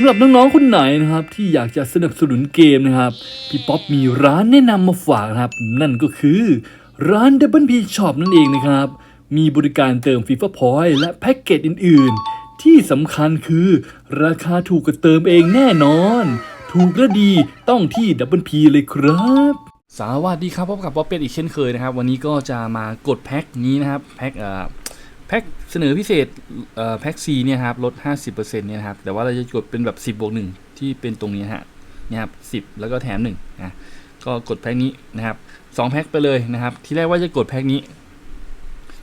ำหรับน้องๆคนไหนนะครับ ที่อยากจะสนับสนุนเกมนะครับ พี่ป๊อปมีร้านแนะนำมาฝากนะครับ นั่นก็คือร้าน Double P Shop นั่นเองนะครับ มีบริการเติม FIFA Point และแพ็กเกจอื่น ๆ ที่สำคัญคือราคาถูกกว่าเติมเองแน่นอน ถูกและดีต้องที่ Double P เลยครับสวัสดีครับพบกับป๊อปเป็ดอีกเช่นเคยนะครับ วันนี้ก็จะมากดแพ็คนี้นะครับแพ็คเอ่อ แพ็คเสนอพิเศษเอ่อแพ็ค C เนี่ยครับลด 50%เนี่ยครับแต่ว่าเราจะกดเป็นแบบ 10บวก1ที่เป็นตรงนี้ฮะเนี่ยครับ10แล้วก็แถม1นะก็กดแพ็คนี้นะครับสองแพ็คไปเลยนะครับ ที่แรกว่าจะกดแพ็คนี้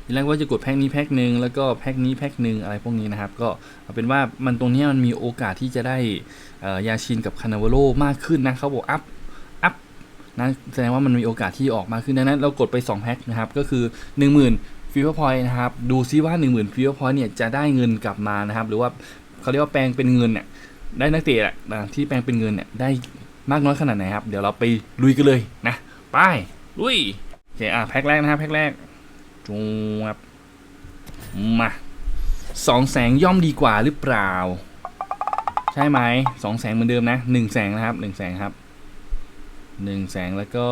ทีแรกว่าจะกดแพ็คนี้แพ็คหนึ่งแล้วก็แพ็คนี้แพ็คหนึ่งอะไรพวกนี้นะครับ ก็เอาเป็นว่ามันตรงนี้มันมีโอกาสที่จะได้เอ่อยาชินกับคานาวโลมากขึ้นนะเขาบอกอัพอัพนะแสดงว่ามันมีโอกาสที่ออกมาขึ้นดังนั้นเรากดไป 2 แพ็คนะครับ ก็คือ 10,000ฟีเวอร์พอยต์นะครับดูซิว่า 10,000ฟีเวอร์พอยต์เนี่ยจะได้เงินกลับมานะครับหรือว่าเขาเรียกว่าแปลงเป็นเงินเนี่ยได้นักเตะนะที่แปลงเป็นเงินเนี่ยได้มากน้อยขนาดไหนครับ เดี๋ยวเราไปลุยกันเลยนะไปลุยโอเคอะแพ็คแรกนะครับแพ็คแรกจูบมาสองแสงย่อมดีกว่าหรือเปล่า ใช่ไหมสองแสงเหมือนเดิมนะหนึ่งแสงนะครับหนึ่งแสงครับหนึ่งแสงแล้วก็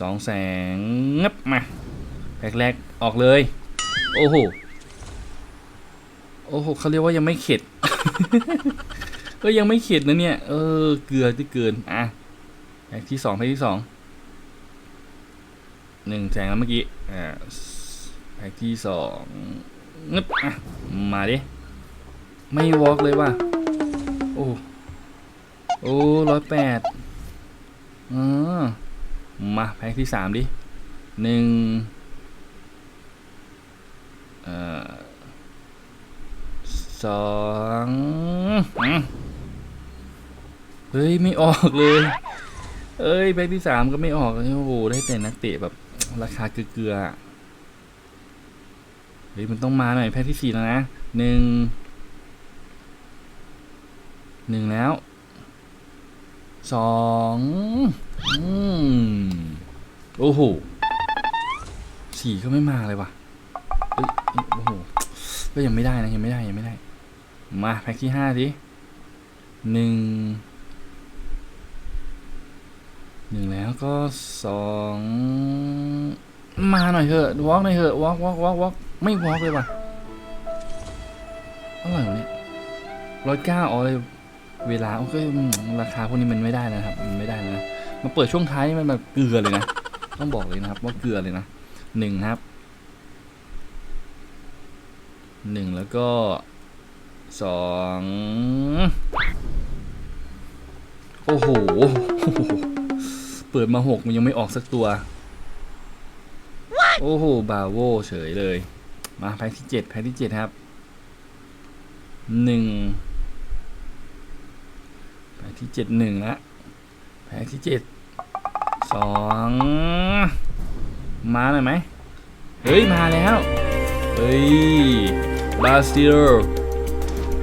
สองแสงงับมาแพ็กแรกออกเลย โอ้โห โอ้โหเขาเรียกว่ายังไม่เข็ด ก็ยังไม่เข็ดนะเนี่ย เออ เกลือที่เกิน อะแพ็กที่สองแพ็กที่สองหนึ่งแสงแล้วเมื่อกี้ อ่า แพ็กที่สองงึบอะ มาดิ ไม่วอล์กเลยว่ะ โอ้ โอ้ร้อยแปดอ่า มาแพ็กที่สามดิหนึ่งอสองอเฮ้ย ไม่ออกเลย เอ้ยแพ็กที่สามก็ไม่ออกโอ้โหได้แต่นักเตะแบบราคาเกลือเฮ้ยมันต้องมาหน่อยแพ็คที่สี่แล้วนะหนึ่งหนึ่งแล้ว สองอืมโอ้โหสี่ก็ไม่มาเลยว่ะโอ้โหก็ยังไม่ได้นะยังไม่ได้ยังไม่ได้ มาแพ็คที่ห้าสิหนึ่งหนึ่งแล้วก็สองมาหน่อยเถอะวอล์กหน่อยเถอะวอล์กวอล์กวอล์กวอล์กไม่วอล์กเลยว่ะอะไรวะเนี่ยร้อยเก้าอ๋อเลย เวลาโอเคอืมราคาพวกนี้มันไม่ได้นะครับ มันไม่ได้นะมาเปิดช่วงท้ายนี่มันแบบเกลือเลยนะ ต้องบอกเลยนะครับ ว่าเกลือเลยนะหนึ่งนะครับหนึ่งแล้วก็สองโอ้โห เปิดมาหกมันยังไม่ออกสักตัว โอ้โห บาโวเฉยเลย มาแพ็คที่เจ็ดแพ็คที่เจ็ดครับหนึ่งแพ็ค ที่เจ็ดหนึ่งละแพ็คที่เจ็ดสองมาหน่อยไหมเฮ้ย มาแล้ว เฮ้ยบราซิล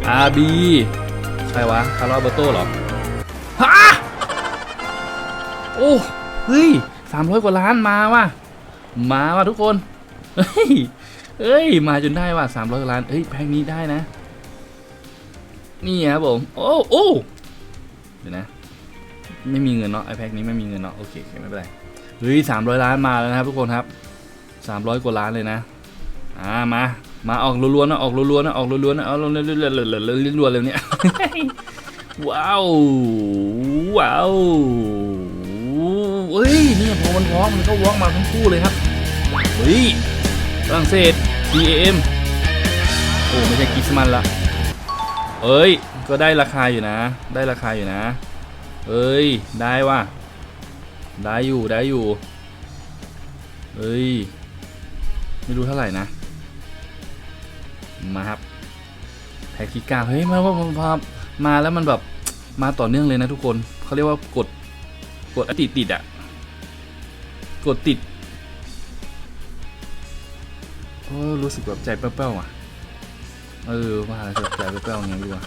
อาร์บีใครวะ คาร์ลอเบโต้เหรอฮะโอ้เฮ้ยสามร้อยกว่าล้านมาว่ะ มาว่ะทุกคน เฮ้ยเอ้ย มาจนได้ว่ะสามร้อยล้านเฮ้ย แพ็คนี้ได้นะ นี่ครับผม โอ้โอ้ เดี๋ยวนะ ไม่มีเงินเนาะไอแพ็คนี้ไม่มีเงินเนาะโอเคไม่เป็นไรเฮ้ยสามร้อยล้านมาแล้วนะครับทุกคนครับสามร้อยกว่าล้านเลยนะอ่ามามาออกรัวๆนะออกรัวๆนะออกรัวๆนะเอารัวๆรัวๆรัวๆเลยเนี่ยว้าวว้าวเฮ้ยนี่พอมันวอล์กมันก็วอล์กมาทั้งคู่เลยครับเฮ้ยฝรั่งเศส DAM โอ้ไม่ใช่กิสมันละเอ้ย ก็ได้ราคาอยู่นะ ได้ราคาอยู่นะ เอ้ย ได้ว่ะ ได้อยู่ได้อยู่ เอ้ย ไม่รู้เท่าไหร่นะ มาครับแพ็กที่เก้าเฮ้ยมาว่ามามาแล้วมันแบบมาต่อเนื่องเลยนะทุกคนเขาเรียกว่ากดกดติดติดอะ กดติดโอ้รู้สึกแบบใจเป้าๆอะ เออว่าแล้วใจเป้าๆไงดีวะ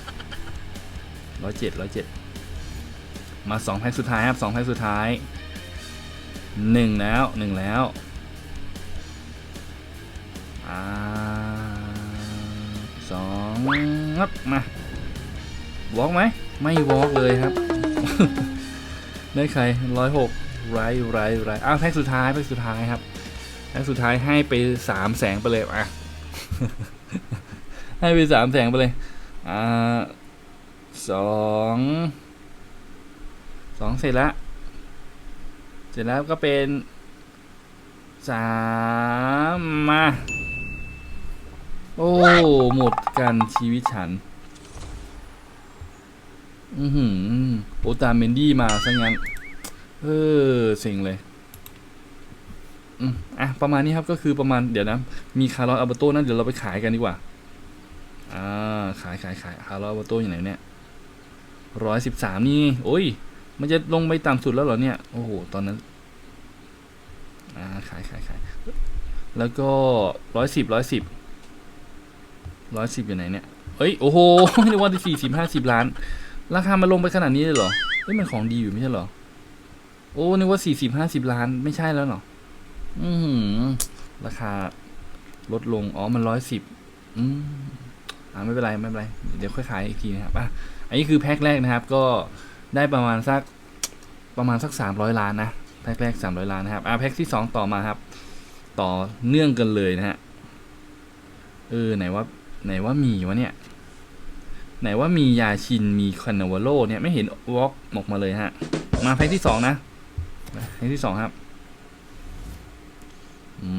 ร้อยเจ็ดร้อยเจ็ดมาสองแพ็คสุดท้ายครับสองแพ็คสุดท้ายหนึ่งแล้วหนึ่งแล้วอสองงับมาวอล์กไหมไม่วอล์กเลยครับ ได้ใครร้อยหกไรไรไรอ้าวแพ็กสุดท้ายแพ็กสุดท้ายครับแพ็กสุดท้ายให้ไปสามแสงไปเลยอะให้ไปสามแสงไปเลยอ่า สองสองเสร็จแล้วเสร็จแล้วก็เป็นสามมา โอ้ หมดกันชีวิตฉัน อือหือโอตาเมนดี้มาซะงั้น เออเซ็งเลยอืมอะ ประมาณนี้ครับก็คือประมาณเดี๋ยวนะ มีคาร์ลอสอัลเบโต้นั่นเดี๋ยวเราไปขายกันดีกว่า อ่า ขายขายขายคาร์ลอสอัลเบโต้อยู่ไหนเนี่ย ร้อยสิบสามนี่ โอ้ย มันจะลงไปต่ำสุดแล้วเหรอเนี่ย โอ้โห ตอนนั้น อ่า ขายขายขายแล้วก็ร้อยสิบร้อยสิบร้อยสิบอยู่ไหนเนี่ยเฮ้ย โอ้โหนึกว่าสี่สิบห้าสิบล้าน ราคามันลงไปขนาดนี้เลยเหรอเฮ้ย มันของดีอยู่ไม่ใช่เหรอ โอ้นึกว่าสี่สิบห้าสิบล้าน ไม่ใช่แล้วเหรอ อือหือราคาลดลง อ๋อ มันร้อยสิบ อืม อ่าไม่เป็นไรไม่เป็นไรเดี๋ยวค่อยขายอีกทีนะครับอะอันนี้คือแพ็คแรกนะครับก็ได้ประมาณสักประมาณสักสามร้อยล้านนะแพ็คแรกสามร้อยล้านนะครับอะแพ็คที่สองต่อมาครับ ต่อเนื่องกันเลยนะฮะเออไหนว่าไหนว่ามีวะเนี่ยไหนว่ามียาชินมีคานาวาโลเนี่ยไม่เห็นวอล์กออกมาเลยฮะ มาแพ็คที่สองนะแพ็คที่สองครับ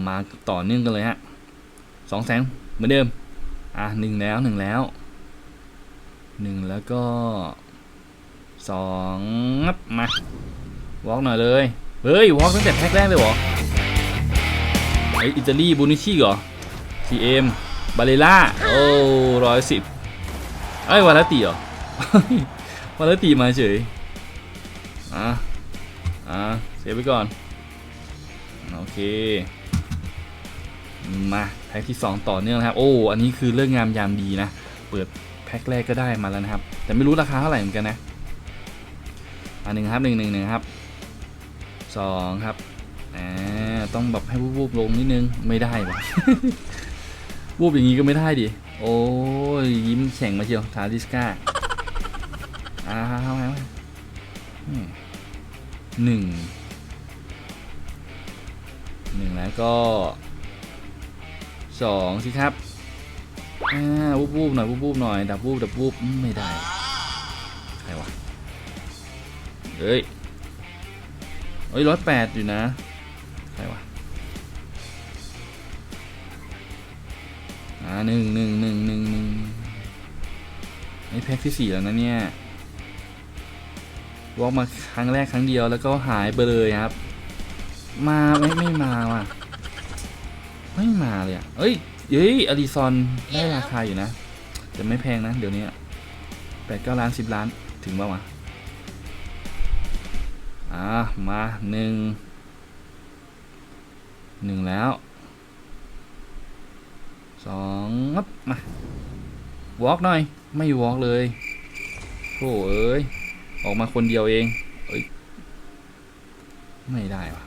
มาต่อเนื่องกันเลยฮะสองแสนเหมือนเดิม อะหนึ่งแล้วหนึ่งแล้วหนึ่งแล้วก็สองงับมาวอล์กหน่อยเลย เฮ้ยวอล์กตั้งแต่แพ็คแรกเลยเหรอไออิตาลีบูนิชิเหรอ CM บาเลล่าโอ้ร้อยสิบเอ้ยวาลาติเหรอวาลาติมาเฉยอะอะเสียไปก่อน โอเค มาแพ็คที่ 2 ต่อเนื่องนะครับ โอ้ อันนี้คือเรื่องงามยามดีนะ เปิดแพ็คแรกก็ได้มาแล้วนะครับ แต่ไม่รู้ราคาเท่าไหร่เหมือนกันนะอันหนึ่งครับหนึ่งหนึ่งหนึ่งครับสองครับอ่าต้องแบบให้วูบๆลงนิดนึงไม่ได้วะวูบอย่างนี้ก็ไม่ได้ดิโอ้ยยิ้มแฉ่งมาเชียวทาริสกาอ่าเข้ามาหนึ่งหนึ่งแล้วก็ สองสิครับ อ่าวูบวูบๆหน่อยวูบวูบๆหน่อย ดับวูบดับวูบไม่ได้ ใครวะ เฮ้ยเฮ้ยร้อยแปดอยู่นะ ใครวะ อ่าหนึ่งหนึ่งหนึ่งหนึ่งหนึ่งไอ้แพ็คที่สี่แล้วนะเนี่ยวอล์กมาครั้งแรกครั้งเดียวแล้วก็หายไปเลยครับ มาไม่ไม่มาว่ะ ไม่มาเลยอะเอ้ยเฮ้ยอดิซอนได้ราคาอยู่นะ แต่ไม่แพงนะ เดี๋ยวนี้แปดเก้าล้านสิบล้านถึงป่าวะอ่ามาหนึ่งหนึ่งแล้วสองงับมาวอล์กหน่อย ไม่วอล์กเลยโถ่เอ้ย ออกมาคนเดียวเอง เอ้ย ไม่ได้วะ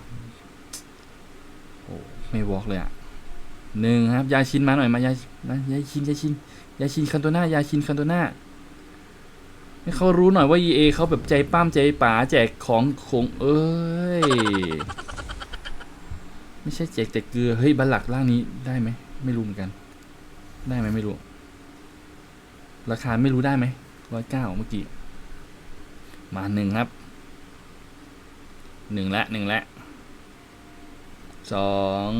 โอ้ไม่วอล์กเลยอะ หนึ่งครับ ยาชินมาหน่อยมายายายชินยาชินยาชินคันโตนายาชินคันโตนาให้เขารู้หน่อยว่า EA เขาแบบใจป้ามใจป๋าแจกของคงเอ้ย ไม่ใช่แจกแต่เกลือ เฮ้ยบัลลักล่างนี้ได้ไหม ไม่รู้เหมือนกัน ได้ไหมไม่รู้ ราคาไม่รู้ได้ไหมร้อยเก้าเมื่อกี้ มาหนึ่งครับหนึ่งละหนึ่งละสอง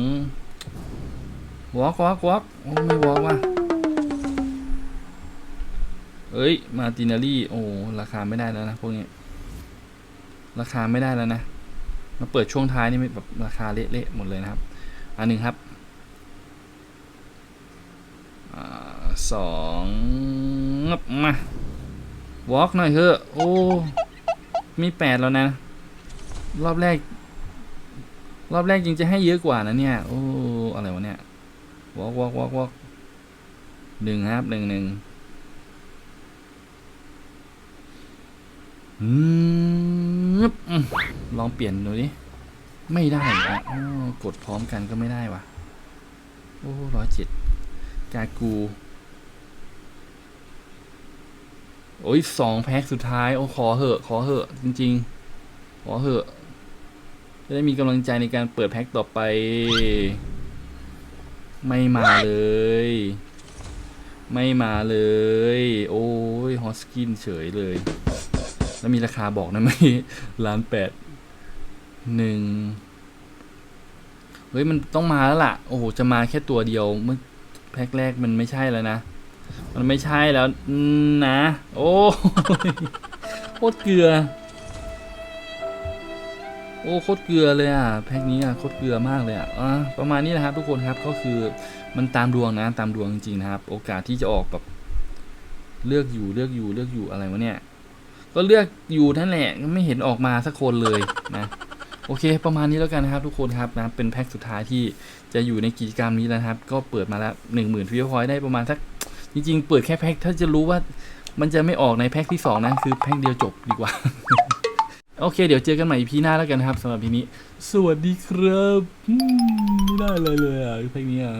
วอล์กวอล์กวอล์กไม่วอล์กว่ะเอ้ย มาตินารี่ โอ้ ราคาไม่ได้แล้วนะ พวกนี้ ราคาไม่ได้แล้วนะ มาเปิดช่วงท้ายนี่แบบราคาเละๆหมดเลยนะครับ อันหนึ่งครับอสองงับมาวอล์กหน่อยเถอะ โอ้ มีแปดแล้วนะ รอบแรก รอบแรกยังจะให้เยอะกว่านะเนี่ย โอ้ อะไรวะเนี่ย วอกวอกวอกวอกหนึ่งครับหนึ่งหนึ่งอืมลองเปลี่ยนดูดิไม่ได้อะกดพร้อมกันก็ไม่ได้วะโอ้ร้อยเจ็ดกากู โอ้ยสองแพ็คสุดท้าย โอ้ ขอเหอะ ขอเหอะ จริง ๆ ขอเหอะ จะได้มีกำลังใจในการเปิดแพ็คต่อไป ไม่มาเลย ไม่มาเลย โอ้ยฮอสกินเฉยเลย แล้วมีราคาบอกนะไหมล้านแปดหนึ่งเฮ้ยมันต้องมาแล้วล่ะ โอ้โหจะมาแค่ตัวเดียวเมื่อแพ็คแรกมันไม่ใช่แล้วนะ มันไม่ใช่แล้วนะ โอ้โคตรเกลือ อ้โคตรเกลือเลยอะแพ็คนี้อะโคตรเกลือมากเลยอะอะประมาณนี้นะครับทุกคนครับก็คือมันตามดวงนะตามดวงจริงๆนะครับ โอกาสที่จะออกแบบเลือกอยู่เลือกอยู่เลือกอยู่อะไรวะเนี่ย ก็เลือกอยู่นั่นแหละไม่เห็นออกมาสักคนเลยนะโอเค ประมาณนี้แล้วกันนะครับทุกคนครับนะเป็นแพ็คสุดท้ายที่จะอยู่ในกิจกรรมนี้แล้วครับ ก็เปิดมาแล้วหนึ่งหมื่นฟิวพอยได้ประมาณสักจริง ๆ เปิดแค่แพ็คถ้าจะรู้ว่ามันจะไม่ออกในแพ็คที่สองนะคือแพ็คเดียวจบดีกว่า โอเค เดี๋ยวเจอกันใหม่พีหน้าแล้วกันนะครับสำหรับพีนี้ สวัสดีครับไม่ได้เลยเลยอะเพลงนี้อะ